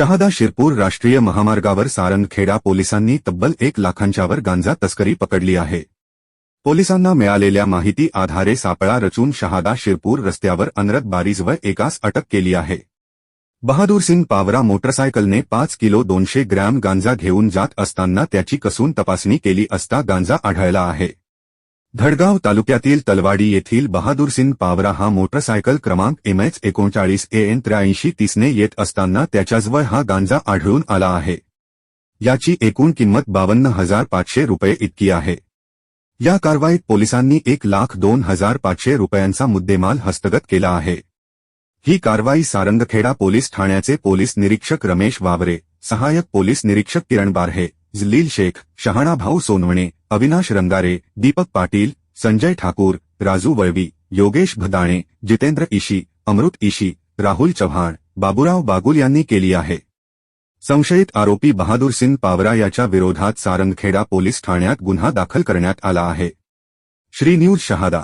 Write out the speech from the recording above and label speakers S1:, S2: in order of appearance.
S1: शहादा शिरपूर राष्ट्रीय महामार्गावर सारंगखेडा पोलिसांनी तब्बल एक लाखांच्यावर गांजा तस्करी पकडली आहे. पोलिसांना मिळालेल्या माहिती आधारे सापळा रचून शहादा शिरपूर रस्त्यावर अनरत बारीजवर एकास अटक केली आहे. बहादूर सिंग पावरा मोटरसायकलने पाच किलो दोनशे ग्रॅम गांजा घेऊन जात असताना त्याची कसून तपासणी केली असता गांजा आढळला आहे. धडगाव तालुक्यातील तलवाडी येथील बहादूर सिंग पावरा हा मोटरसायकल क्रमांक एम एच एकोणचाळीस ए एन त्र्याऐंशी तीसने येत असताना त्याच्याजवळ हा गांजा आढळून आला आहे. याची एकूण किंमत बावन्न हजार पाचशे रुपये इतकी आहे. या कारवाईत पोलिसांनी एक लाख दोन हजार पाचशे रुपयांचा मुद्देमाल हस्तगत केला आहे. ही कारवाई सारंगखेडा पोलीस ठाण्याचे पोलीस निरीक्षक रमेश वावरे सहायक पोलीस निरीक्षक किरण बारहे जलील शेख शहाणा भाऊ सोनवणे अविनाश रंगारे दीपक पाटील संजय ठाकूर राजू वळवी योगेश भदाणे जितेंद्र इशी अमृत इशी राहुल चव्हाण बाबूराव बागुल यांनी केली आहे. संशयित आरोपी बहादूर सिंग पावरा याच्या विरोधात सारंगखेडा पोलीस ठाण्यात गुन्हा दाखल करण्यात आला आहे. श्री न्यूज शहादा